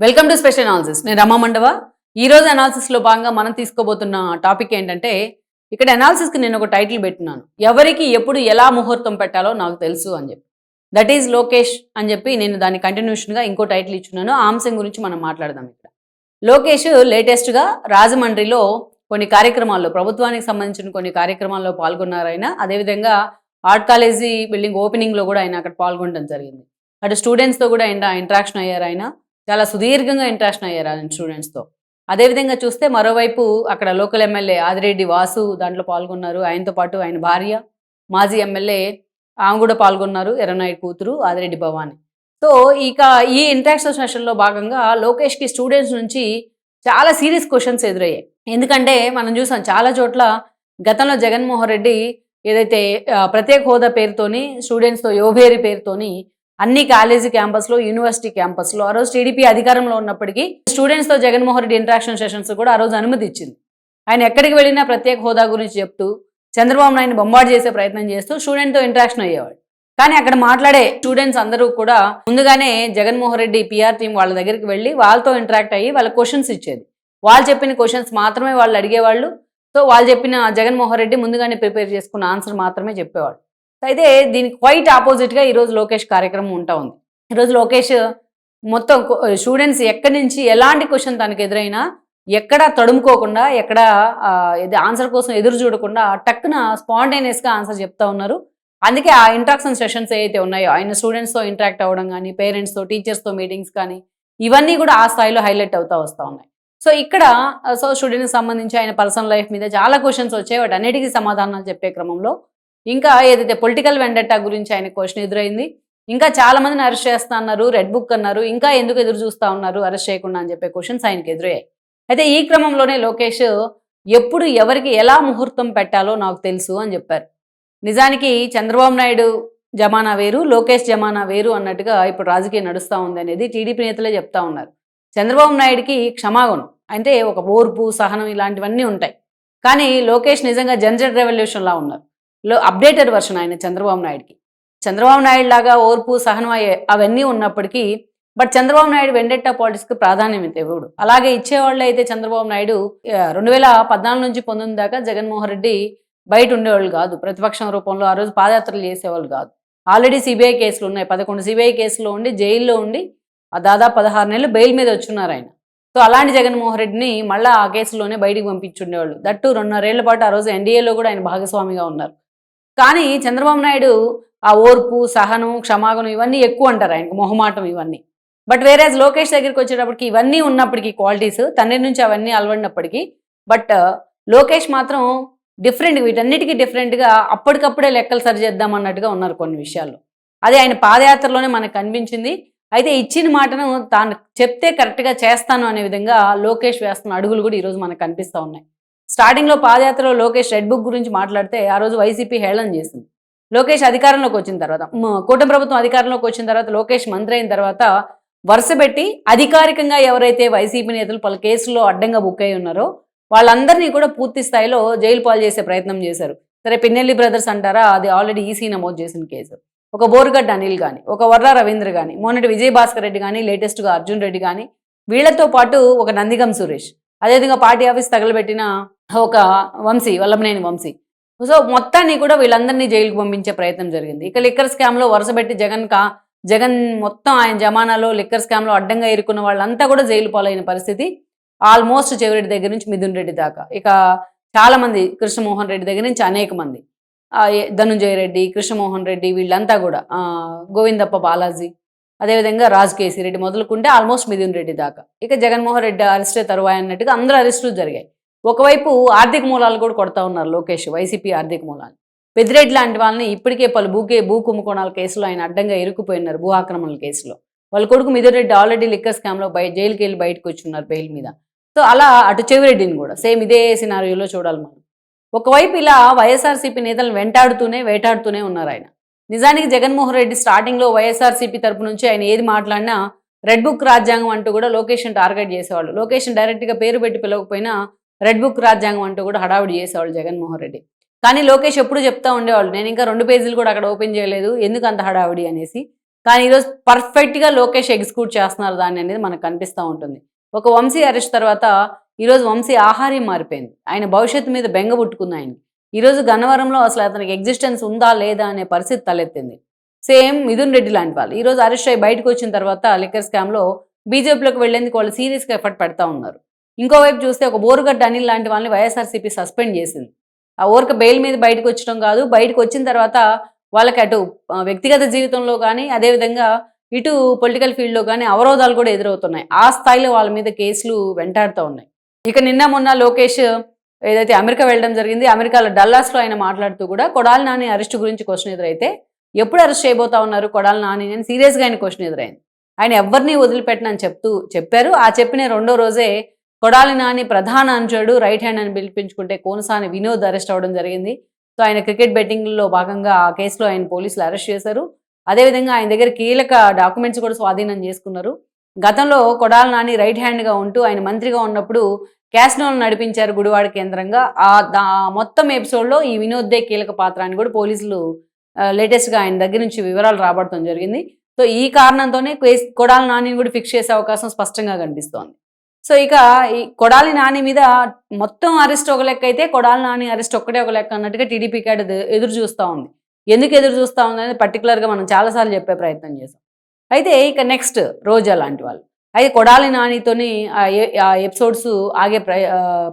Welcome to special analysis నేను రమా మండవ. ఈ రోజు లో భాగంగా మనం తీసుకోబోతున్న టాపిక్ ఏంటంటే ఇక్కడ అనాలిసిస్కి నేను ఒక టైటిల్ పెట్టినాను. ఎవరికి ఎప్పుడు ఎలా ముహూర్తం పెట్టాలో నాకు తెలుసు అని చెప్పి. దట్ ఈజ్ లోకేష్ అని చెప్పి నేను దాని కంటిన్యూషన్గా ఇంకో టైటిల్ ఇచ్చున్నాను. ఆ అంశం గురించి మనం మాట్లాడదాం ఇక్కడ. లోకేష్ లేటెస్ట్గా రాజమండ్రిలో కొన్ని కార్యక్రమాల్లో ప్రభుత్వానికి సంబంధించిన కొన్ని కార్యక్రమాల్లో పాల్గొన్నారు ఆయన అదేవిధంగా ఆర్ట్ కాలేజీ బిల్డింగ్ ఓపెనింగ్లో కూడా ఆయన అక్కడ పాల్గొనడం జరిగింది. అటు స్టూడెంట్స్తో కూడా ఇంటరాక్షన్ అయ్యారు ఆయన చాలా సుదీర్ఘంగా ఇంట్రాక్షన్ అయ్యారు ఆయన స్టూడెంట్స్తో అదేవిధంగా చూస్తే మరోవైపు అక్కడ లోకల్ ఎమ్మెల్యే ఆదిరెడ్డి వాసు దాంట్లో పాల్గొన్నారు. ఆయనతో పాటు ఆయన భార్య మాజీ ఎమ్మెల్యే ఆమె కూడా పాల్గొన్నారు ఎర్రనాయుడు కూతురు ఆదిరెడ్డి భవాని. సో ఇక ఈ ఇంట్రాక్షన్ సెషన్లో భాగంగా లోకేష్కి స్టూడెంట్స్ నుంచి చాలా సీరియస్ క్వశ్చన్స్ ఎదురయ్యాయి. ఎందుకంటే మనం చూసాం చాలా చోట్ల గతంలో జగన్మోహన్ రెడ్డి ఏదైతే ప్రత్యేక హోదా పేరుతోని స్టూడెంట్స్తో యోభేరి పేరుతోని అన్ని కాలేజీ క్యాంపస్లో యూనివర్సిటీ క్యాంపస్లో ఆ రోజు టీడీపీ అధికారంలో ఉన్నప్పటికీ స్టూడెంట్స్తో జగన్మోహన్ రెడ్డి ఇంటరాక్షన్ సెషన్స్ కూడా ఆ రోజు అనుమతి ఇచ్చింది ఆయన ఎక్కడికి వెళ్ళినా ప్రత్యేక హోదా గురించి చెప్తూ చంద్రబాబు నాయుడు బొంబాటు చేసే ప్రయత్నం చేస్తూ స్టూడెంట్తో ఇంటరాక్షన్ అయ్యేవాడు. కానీ అక్కడ మాట్లాడే స్టూడెంట్స్ అందరూ కూడా ముందుగానే జగన్మోహన్ రెడ్డి పిఆర్ టీం వాళ్ళ దగ్గరికి వెళ్ళి వాళ్ళతో ఇంటరాక్ట్ అయ్యి వాళ్ళ క్వశ్చన్స్ ఇచ్చేది. వాళ్ళు చెప్పిన క్వశ్చన్స్ మాత్రమే వాళ్ళు అడిగేవాళ్ళు. సో వాళ్ళు చెప్పిన జగన్మోహన్ రెడ్డి ముందుగానే ప్రిపేర్ చేసుకున్న ఆన్సర్ మాత్రమే చెప్పేవాడు అయితే దీనికి క్వైట్ ఆపోజిట్గా ఈరోజు లోకేష్ కార్యక్రమం ఉంటా ఉంది. ఈరోజు లోకేష్ మొత్తం స్టూడెంట్స్ ఎక్కడి నుంచి ఎలాంటి క్వశ్చన్ తనకు ఎదురైనా ఎక్కడ తడుముకోకుండా ఎక్కడ ఇది ఆన్సర్ కోసం ఎదురు చూడకుండా టక్కున స్పాంటేనియస్గా ఆన్సర్ చెప్తా ఉన్నారు. అందుకే ఆ ఇంట్రాక్షన్ సెషన్స్ ఏవైతే ఉన్నాయో ఆయన స్టూడెంట్స్తో ఇంటరాక్ట్ అవ్వడం కానీ పేరెంట్స్తో టీచర్స్తో మీటింగ్స్ కానీ ఇవన్నీ కూడా ఆ స్థాయిలో హైలైట్ అవుతూ వస్తూ ఉన్నాయి. సో ఇక్కడ సో స్టూడెంట్కి సంబంధించి ఆయన పర్సనల్ లైఫ్ మీద చాలా క్వశ్చన్స్ వచ్చాయి. వాటి అన్నిటికీ సమాధానాలు చెప్పే క్రమంలో ఇంకా ఏదైతే పొలిటికల్ వెండట్టా గురించి ఆయన క్వశ్చన్ ఎదురైంది ఇంకా చాలా మందిని అరెస్ట్ చేస్తా అన్నారు రెడ్ బుక్ అన్నారు ఇంకా ఎందుకు ఎదురు చూస్తా ఉన్నారు అరెస్ట్ చేయకుండా అని చెప్పే క్వశ్చన్స్ ఆయనకి ఎదురయ్యాయి. అయితే ఈ క్రమంలోనే లోకేష్ ఎప్పుడు ఎవరికి ఎలా ముహూర్తం పెట్టాలో నాకు తెలుసు అని చెప్పారు. నిజానికి చంద్రబాబు నాయుడు జమానా వేరు లోకేష్ జమానా వేరు అన్నట్టుగా ఇప్పుడు రాజకీయం నడుస్తూ ఉంది అనేది టీడీపీ నేతలే చెప్తా ఉన్నారు. చంద్రబాబు నాయుడికి క్షమాగుణం అంటే ఒక ఓర్పు సహనం ఇలాంటివన్నీ ఉంటాయి. కానీ లోకేష్ నిజంగా జనజెట్ రెవల్యూషన్లా ఉన్నారు. లో అప్డేటెడ్ వర్షన్ ఆయన చంద్రబాబు నాయుడుకి. చంద్రబాబు నాయుడు లాగా ఓర్పు సహనం అయ్యే అవన్నీ ఉన్నప్పటికీ బట్ చంద్రబాబు నాయుడు వెండెట్టా పాలిటిక్స్కి ప్రాధాన్యం ఇవ్వడు అలాగే ఇచ్చేవాళ్ళు అయితే చంద్రబాబు నాయుడు రెండు వేల పద్నాలుగు నుంచి పంతొమ్మిది దాకా జగన్మోహన్ రెడ్డి బయట ఉండేవాళ్ళు కాదు. ప్రతిపక్షం రూపంలో ఆ రోజు పాదయాత్రలు చేసేవాళ్ళు కాదు. ఆల్రెడీ సిబిఐ కేసులు ఉన్నాయి. పదకొండు సిబిఐ కేసులో ఉండి జైల్లో ఉండి ఆ దాదాపు పదహారు నెలలు బెయిల్ మీద వచ్చున్నారు ఆయన. సో అలాంటి జగన్మోహన్ రెడ్డిని మళ్ళీ ఆ కేసులోనే బయటికి పంపించుండేవాళ్ళు. దట్టు రెండున్నరేళ్ళ పాటు ఆ రోజు ఎన్డీఏలో కూడా ఆయన భాగస్వామిగా ఉన్నారు. కానీ చంద్రబాబు నాయుడు ఆ ఓర్పు సహనం క్షమాగుణం ఇవన్నీ ఎక్కువ అంటారు ఆయనకు మొహమాటం ఇవన్నీ. బట్ వేరేజ్ లోకేష్ దగ్గరికి వచ్చేటప్పటికి ఇవన్నీ ఉన్నప్పటికీ క్వాలిటీస్ తండ్రి నుంచి అవన్నీ అలవడినప్పటికీ బట్ లోకేష్ మాత్రం డిఫరెంట్ వీటన్నిటికీ డిఫరెంట్గా అప్పటికప్పుడే లెక్కలు సరి చేద్దాం అన్నట్టుగా ఉన్నారు కొన్ని విషయాల్లో. అదే ఆయన పాదయాత్రలోనే మనకు కనిపించింది. అయితే ఇచ్చిన మాటను తాను చెప్తే కరెక్ట్గా చేస్తాను అనే విధంగా లోకేష్ వేస్తున్న అడుగులు కూడా ఈరోజు మనకు కనిపిస్తూ ఉన్నాయి. స్టార్టింగ్లో పాదయాత్రలో లోకేష్ రెడ్ బుక్ గురించి మాట్లాడితే ఆ రోజు వైసీపీ హేళన చేసింది. లోకేష్ అధికారంలోకి వచ్చిన తర్వాత కూటమి ప్రభుత్వం అధికారంలోకి వచ్చిన తర్వాత లోకేష్ మంత్రి అయిన తర్వాత వరుస పెట్టి అధికారికంగా ఎవరైతే వైసీపీ నేతలు పలు కేసుల్లో అడ్డంగా బుక్ అయి ఉన్నారో వాళ్ళందరినీ కూడా పూర్తి స్థాయిలో జైలు పాలు చేసే ప్రయత్నం చేశారు. సరే పిన్నెల్లి బ్రదర్స్ అంటారా? అది ఆల్రెడీ ఈసీ నమోదు చేసిన కేసు. ఒక బోరుగడ్డ అనిల్ కానీ ఒక వర్రా రవీంద్ర కానీ మొన్నటి విజయభాస్కర్ రెడ్డి కానీ లేటెస్ట్గా అర్జున్ రెడ్డి కానీ వీళ్ళతో పాటు ఒక నందిగం సురేష్. అదేవిధంగా పార్టీ ఆఫీస్ తగలబెట్టిన ఒక వంశీ వల్లభనేని వంశీ. సో మొత్తాన్ని కూడా వీళ్ళందరినీ జైలుకు పంపించే ప్రయత్నం జరిగింది. ఇక లిక్కర్ స్కామ్లో వరుసపెట్టి జగన్ కా జగన్ మొత్తం ఆయన జమానాలో లిక్కర్ స్కామ్లో అడ్డంగా ఇరుక్కున్న వాళ్ళంతా కూడా జైలు పాలైన పరిస్థితి ఆల్మోస్ట్ చెవిరెడ్డి దగ్గర నుంచి మిథున్ రెడ్డి దాకా. ఇక చాలామంది కృష్ణమోహన్ రెడ్డి దగ్గర నుంచి అనేక మంది. ధనుంజయ రెడ్డి కృష్ణమోహన్ రెడ్డి వీళ్ళంతా కూడా గోవిందప్ప బాలాజీ అదేవిధంగా రాజ్ కేసీ రెడ్డి మొదలుకుంటే ఆల్మోస్ట్ మిథున్ రెడ్డి దాకా. ఇక జగన్మోహన్ రెడ్డి అరెస్టే తరువాయి అన్నట్టుగా అందరూ అరెస్టులు జరిగాయి. ఒకవైపు ఆర్థిక మూలాలు కూడా కొడతా ఉన్నారు లోకేష్ వైసీపీ ఆర్థిక మూలాలు. పెద్దిరెడ్డి లాంటి వాళ్ళని ఇప్పటికే పలు భూకే భూ కుంభకోణాల కేసులో ఆయన అడ్డంగా ఇరుక్కుపోయినారు భూ ఆక్రమణల కేసులో. వాళ్ళ కొడుకు మిథున్ రెడ్డి ఆల్రెడీ లిక్కర్ స్కామ్లో బయ జైలుకి వెళ్ళి బయటకు వచ్చున్నారు బెయిల్ మీద. సో అలా అటు చెవిరెడ్డిని కూడా సేమ్ ఇదే సినారియోలో చూడాలి మనం. ఒకవైపు ఇలా వైఎస్ఆర్సీపీ నేతలను వెంటాడుతూనే వేటాడుతూనే ఉన్నారు ఆయన. నిజానికి జగన్మోహన్ రెడ్డి స్టార్టింగ్లో వైఎస్ఆర్సీపీ తరపు నుంచి ఆయన ఏది మాట్లాడినా రెడ్ బుక్ రాజ్యాంగం అంటూ కూడా లొకేషన్ టార్గెట్ చేసేవాళ్ళు. లొకేషన్ డైరెక్ట్గా పేరు పెట్టి పిలవకపోయినా రెడ్ బుక్ రాజ్యాంగం అంటూ కూడా హడావుడి చేసేవాళ్ళు జగన్మోహన్ రెడ్డి. కానీ లోకేష్ ఎప్పుడు చెప్తా ఉండేవాళ్ళు నేను ఇంకా రెండు పేజీలు కూడా అక్కడ ఓపెన్ చేయలేదు ఎందుకు అంత హడావుడి? అనేసి. కానీ ఈరోజు పర్ఫెక్ట్గా లోకేష్ ఎగ్జిక్యూట్ చేస్తున్నారు దాన్ని అనేది మనకు కనిపిస్తూ ఉంటుంది. ఒక వంశీ అరెస్ట్ తర్వాత ఈరోజు వంశీ ఆహార్యం మారిపోయింది. ఆయన భవిష్యత్తు మీద బెంగ పుట్టుకుంది ఆయన ఈరోజు గన్నవరంలో అసలు అతనికి ఎగ్జిస్టెన్స్ ఉందా లేదా అనే పరిస్థితి తలెత్తింది. సేమ్ మిథున్ రెడ్డి లాంటి వాళ్ళు. ఈరోజు అరెస్ట్ అయ్యి బయటకు వచ్చిన తర్వాత లిక్కర్ స్కామ్లో బీజేపీలోకి వెళ్ళేందుకు వాళ్ళు సీరియస్గా ఎఫర్ట్ పెడతా ఉన్నారు. ఇంకోవైపు చూస్తే ఒక బోరుగడ్డ అనిల్ లాంటి వాళ్ళని వైఎస్ఆర్సీపీ సస్పెండ్ చేసింది. ఆ ఊరిక బెయిల్ మీద బయటకు వచ్చడం కాదు బయటకు వచ్చిన తర్వాత వాళ్ళకి అటు వ్యక్తిగత జీవితంలో కానీ అదేవిధంగా ఇటు పొలిటికల్ ఫీల్డ్లో కానీ అవరోధాలు కూడా ఎదురవుతున్నాయి. ఆ స్థాయిలో వాళ్ళ మీద కేసులు వెంటాడుతూ ఉన్నాయి. ఇక నిన్న మొన్న లోకేష్ ఏదైతే అమెరికా వెళ్ళడం జరిగింది అమెరికాలో డల్లాస్లో ఆయన మాట్లాడుతూ కూడా కొడాలి నాని అరెస్ట్ గురించి క్వశ్చన్ ఎదురైతే ఎప్పుడు అరెస్ట్ చేయబోతా ఉన్నారు కొడాలి నాని అని సీరియస్గా ఆయన క్వశ్చన్ ఎదురైంది. ఆయన ఎవరిని వదిలిపెట్టనని చెప్తూ చెప్పారు. ఆ చెప్పిన రెండో రోజే కొడాలి నాని ప్రధాన అంచుడు రైట్ హ్యాండ్ అని పిలిపించుకుంటే కోనసాని వినోద్ అరెస్ట్ అవ్వడం జరిగింది. సో ఆయన క్రికెట్ బెట్టింగ్లో భాగంగా ఆ కేసులో ఆయన పోలీసులు అరెస్ట్ చేశారు. అదేవిధంగా ఆయన దగ్గర కీలక డాక్యుమెంట్స్ కూడా స్వాధీనం చేసుకున్నారు. గతంలో కొడాలి నాని రైట్ హ్యాండ్గా ఉంటూ ఆయన మంత్రిగా ఉన్నప్పుడు క్యాస్నోలు నడిపించారు గుడివాడ కేంద్రంగా. ఆ దా మొత్తం ఎపిసోడ్లో ఈ వినోద్దే కీలక పాత్ర అని కూడా పోలీసులు లేటెస్ట్గా ఆయన దగ్గర నుంచి వివరాలు రాబడటం జరిగింది. సో ఈ కారణంతోనే కొడాల నానిని కూడా ఫిక్స్ చేసే అవకాశం స్పష్టంగా కనిపిస్తోంది. సో ఇక ఈ కొడాలి నాని మీద మొత్తం అరెస్ట్ ఒక లెక్క అయితే కొడాలి నాని అరెస్ట్ ఒక్కటే ఒక లెక్క అన్నట్టుగా టీడీపీ క్యాడ్ ఎదురు చూస్తూ ఉంది. ఎందుకు ఎదురు చూస్తూ ఉంది అనేది పర్టికులర్గా మనం చాలాసార్లు చెప్పే ప్రయత్నం చేసాం అయితే ఇక నెక్స్ట్ రోజా లాంటి వాళ్ళు. అయితే కొడాలి నానితోని ఆ ఎపిసోడ్స్ ఆగే ప్ర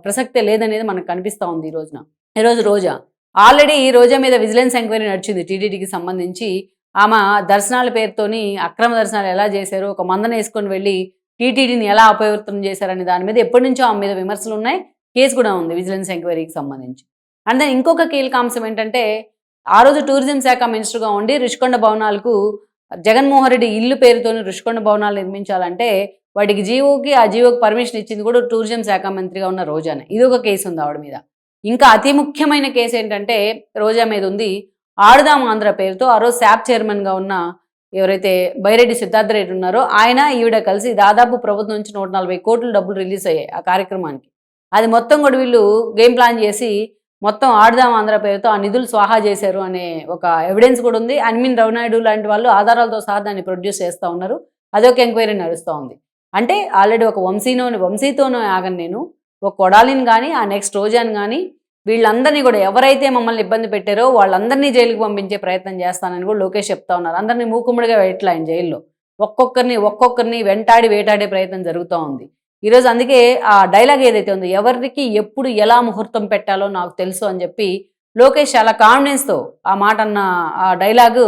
ప్రసక్తే లేదనేది మనకు కనిపిస్తూ ఉంది ఈ రోజున. ఈరోజు రోజా ఆల్రెడీ ఈ రోజా మీద విజిలెన్స్ ఎంక్వైరీ నడిచింది టీడీడీకి సంబంధించి. ఆమె దర్శనాల పేరుతోని అక్రమ దర్శనాలు ఎలా చేశారు? ఒక మందన వేసుకొని వెళ్ళి టీటీడీని ఎలా అపవిత్రం చేశారనే దాని మీద ఎప్పటి నుంచో ఆమె మీద విమర్శలు ఉన్నాయి కేసు కూడా ఉంది విజిలెన్స్ ఎంక్వైరీకి సంబంధించి. అండ్ దెన్ ఇంకొక కీలక అంశం ఏంటంటే ఆ రోజు టూరిజం శాఖ మినిస్టర్గా ఉండి రుషికొండ భవనాలకు జగన్మోహన్ రెడ్డి ఇల్లు పేరుతోని రుషికొండ భవనాలు నిర్మించాలంటే వాటికి జీవోకి ఆ జీవోకి పర్మిషన్ ఇచ్చింది కూడా టూరిజం శాఖ మంత్రిగా ఉన్న రోజానే. ఇది ఒక కేసు ఉంది ఆవిడ మీద. ఇంకా అతి ముఖ్యమైన కేసు ఏంటంటే రోజా మీద ఉంది ఆడుదాం ఆంధ్ర పేరుతో ఆ రోజు శాప్ చైర్మన్గా ఉన్న ఎవరైతే బైరెడ్డి సిద్ధార్థ రెడ్డి ఉన్నారో ఆయన ఈవిడ కలిసి దాదాపు ప్రభుత్వం నుంచి నూట నలభై కోట్లు డబ్బులు రిలీజ్ అయ్యాయి ఆ కార్యక్రమానికి. అది మొత్తం కూడా వీళ్ళు గేమ్ ప్లాన్ చేసి మొత్తం ఆడుదాం ఆంధ్ర పేరుతో ఆ నిధులు స్వాహా చేశారు అనే ఒక ఎవిడెన్స్ కూడా ఉంది. అన్మిన్ రవినాయుడు లాంటి వాళ్ళు ఆధారాలతో సహా దాన్ని ప్రొడ్యూస్ చేస్తూ ఉన్నారు. అదొక ఎంక్వైరీ నడుస్తూ ఉంది. అంటే ఆల్రెడీ ఒక వంశీనో వంశీతోనో ఆగను నేను. ఒక కొడాలిని కానీ ఆ నెక్స్ట్ రోజాని కానీ వీళ్ళందరినీ కూడా ఎవరైతే మమ్మల్ని ఇబ్బంది పెట్టారో వాళ్ళందరినీ జైలుకి పంపించే ప్రయత్నం చేస్తానని కూడా లోకేష్ చెప్తా ఉన్నారు. అందరినీ మూకుమ్మడిగా పెట్టలే ఆయన జైల్లో. ఒక్కొక్కరిని ఒక్కొక్కరిని వెంటాడి వేటాడే ప్రయత్నం జరుగుతూ ఉంది. ఈరోజు అందుకే ఆ డైలాగ్ ఏదైతే ఉందో ఎవరికి ఎప్పుడు ఎలా ముహూర్తం పెట్టాలో నాకు తెలుసు అని చెప్పి లోకేష్ చాలా కాన్ఫిడెన్స్తో ఆ మాట అన్న ఆ డైలాగు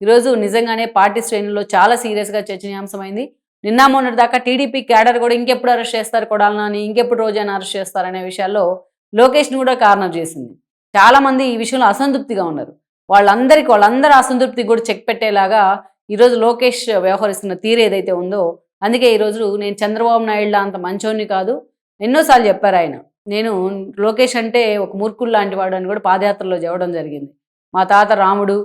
ఈరోజు నిజంగానే పార్టీ శ్రేణుల్లో చాలా సీరియస్గా చర్చనీయాంశమైంది. నిన్న మొన్నటి దాకా టీడీపీ క్యాడర్ కూడా ఇంకెప్పుడు అరెస్ట్ చేస్తారు కొడాలని ఇంకెప్పుడు రోజైనా అరెస్ట్ చేస్తారనే విషయాల్లో లోకేష్ని కూడా కారణం చేసింది. చాలామంది ఈ విషయంలో అసంతృప్తిగా ఉన్నారు. వాళ్ళందరికీ వాళ్ళందరూ అసంతృప్తి కూడా చెక్ పెట్టేలాగా ఈరోజు లోకేష్ వ్యవహరిస్తున్న తీరు ఏదైతే ఉందో అందుకే ఈరోజు నేను చంద్రబాబు నాయుడులా అంత మంచోని కాదు. ఎన్నోసార్లు చెప్పారు ఆయన. నేను లోకేష్ అంటే ఒక మూర్ఖుడు లాంటి వాడు అని కూడా పాదయాత్రలో చెప్పడం జరిగింది. మా తాత రాముడు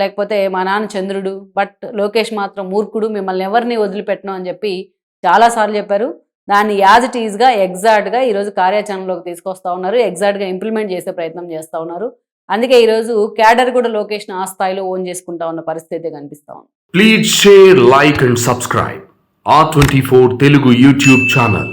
లేకపోతే మా నాన్న చంద్రుడు బట్ లోకేష్ మాత్రం మూర్ఖుడు మిమ్మల్ని ఎవరిని వదిలిపెట్టను అని చెప్పి చాలాసార్లు చెప్పారు. దాన్ని యాజ్ ఇట్ ఈజ్గా ఎగ్జాక్ట్గా ఈరోజు కార్యాచరణలోకి తీసుకొస్తా ఉన్నారు ఎగ్జాక్ట్గా ఇంప్లిమెంట్ చేసే ప్రయత్నం చేస్తూ ఉన్నారు అందుకే ఈరోజు క్యాడర్ కూడా లొకేషన్ ఆ స్థాయిలో ఓన్ చేసుకుంటా ఉన్న పరిస్థితి కనిపిస్తా ఉంది Please share, like and subscribe. R24 Telugu YouTube channel.